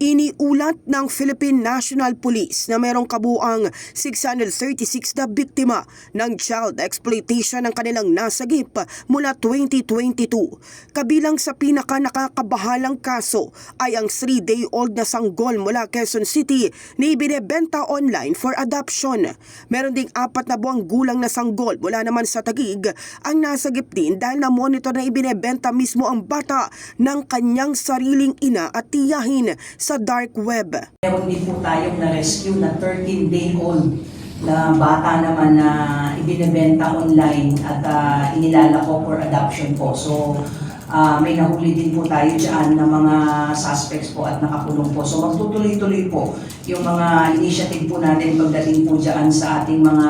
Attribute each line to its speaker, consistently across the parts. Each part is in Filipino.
Speaker 1: Iniulat ng Philippine National Police na merong kabuang 636 na biktima ng child exploitation ng kanilang nasagip mula 2022. Kabilang sa pinaka nakakabahalang kaso ay ang 3-day-old na sanggol mula Quezon City na ibinebenta online for adoption. Meron ding apat na buwang gulang na sanggol mula naman sa Tagig ang nasagip din dahil na monitor na ibinebenta mismo ang bata ng kanyang sariling ina at tiyahin sa dark web.
Speaker 2: Meron din po tayong na-rescue na 13-day-old na bata naman na ibinebenta online at uh, inilalako for adoption po. So, ah, may nahuli din po tayo dyan ng mga suspects po at nakakulong po. So, magtutuloy-tuloy po yung mga initiative po natin pagdating po dyan sa ating mga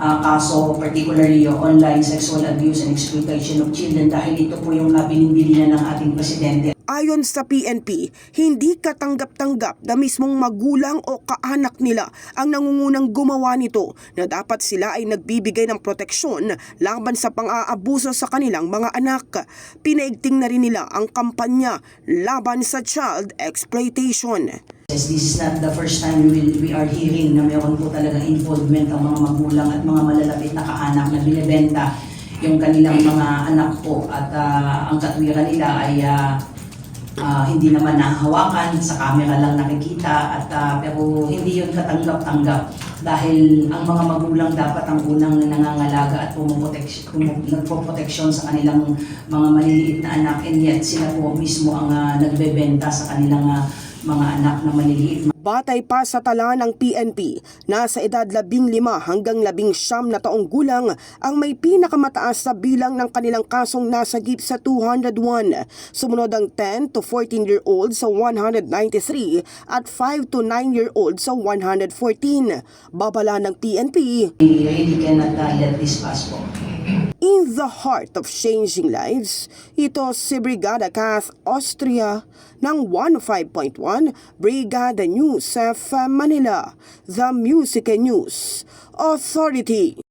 Speaker 2: ah, kaso, particularly yung online sexual abuse and exploitation of children dahil ito po yung uh, binibili na ng ating presidente.
Speaker 1: Ayon sa PNP, hindi katanggap-tanggap na mismong magulang o kaanak nila ang nangungunang gumawa nito na dapat sila ay nagbibigay ng proteksyon laban sa pang-aabuso sa kanilang mga anak. Pinaigting na rin nila ang kampanya laban sa child exploitation.
Speaker 2: This is not the first time we, we are hearing na meron po talagang involvement ang mga magulang at mga malalapit na kaanak na binibenta yung kanilang mga anak po. At ah, ang katwiran nila ay ah, ah, hindi naman nahahawakan, sa camera lang nakikita at ah, pero hindi yun katanggap-tanggap. Dahil ang mga magulang dapat ang unang nangangalaga at nagpoproteksyon sa kanilang mga maliliit na anak. And yet sila po mismo ang ah, nagbebenta sa kanilang ah, mga anak na maliliit.
Speaker 1: Batay pa sa tala ng PNP, nasa edad 15 hanggang 19 na taong gulang ang may pinakamataas sa bilang ng kanilang kasong nasagip sa 201. Sumunod ang 10 to 14 year old sa 193 at 5 to 9 year old sa 114. Babala ng PNP,
Speaker 2: We really cannot uh, let this pass po.
Speaker 1: In the heart of changing lives, ito si Brigada Kath Austria ng 15.1 Brigada News sa Manila, The Music and News Authority.